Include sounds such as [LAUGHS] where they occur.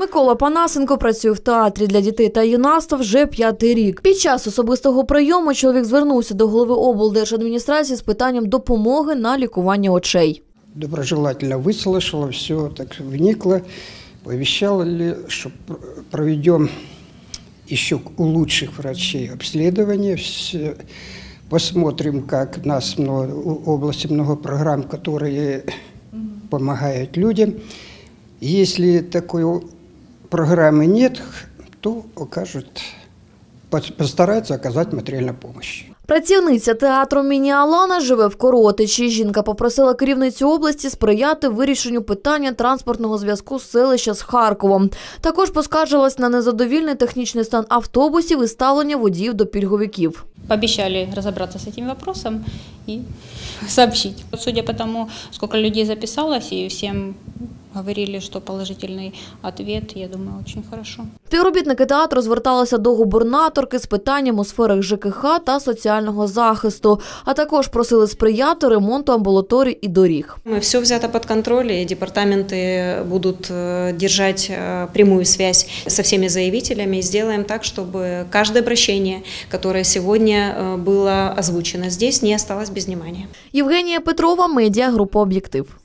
Микола Панасенко працює в театрі для дітей та юнацтва вже п'ятий рік. Під час особистого прийому чоловік звернувся до голови облдержадміністрації з питанням допомоги на лікування очей. доброжелательно выслушала, все так вникла, пообещала ли, что пр- проведем еще у лучших врачей обследование, все, посмотрим, как у нас много, у области много программ, которые помогают людям. Если такой программы нет, то окажут, пос- постараются оказать материальную помощь. Працівниця театру Міні Алана живе в Коротичі. Жінка попросила керівницю області сприяти вирішенню питання транспортного зв'язку з селища з Харковом. Також поскаржилась на незадовільний технічний стан автобусів і ставлення водіїв до пільговиків. Пообещали разобраться с этим вопросом и [LAUGHS] сообщить. Судя по тому, сколько людей записалось, и всем говорили, что положительный ответ, я думаю, очень хорошо. Співробітники театру зверталися до губернаторки з питанням у сферах ЖКХ та соціального захисту, а також просили сприяти ремонту амбулаторій і доріг. Все взято под контроль, и департаменты будут э, держать э, прямую связь со всеми заявителями. И сделаем так, чтобы каждое обращение, которое сегодня э, было озвучено здесь, не осталось без внимания. Євгенія Петрова, медіа група Об'єктив.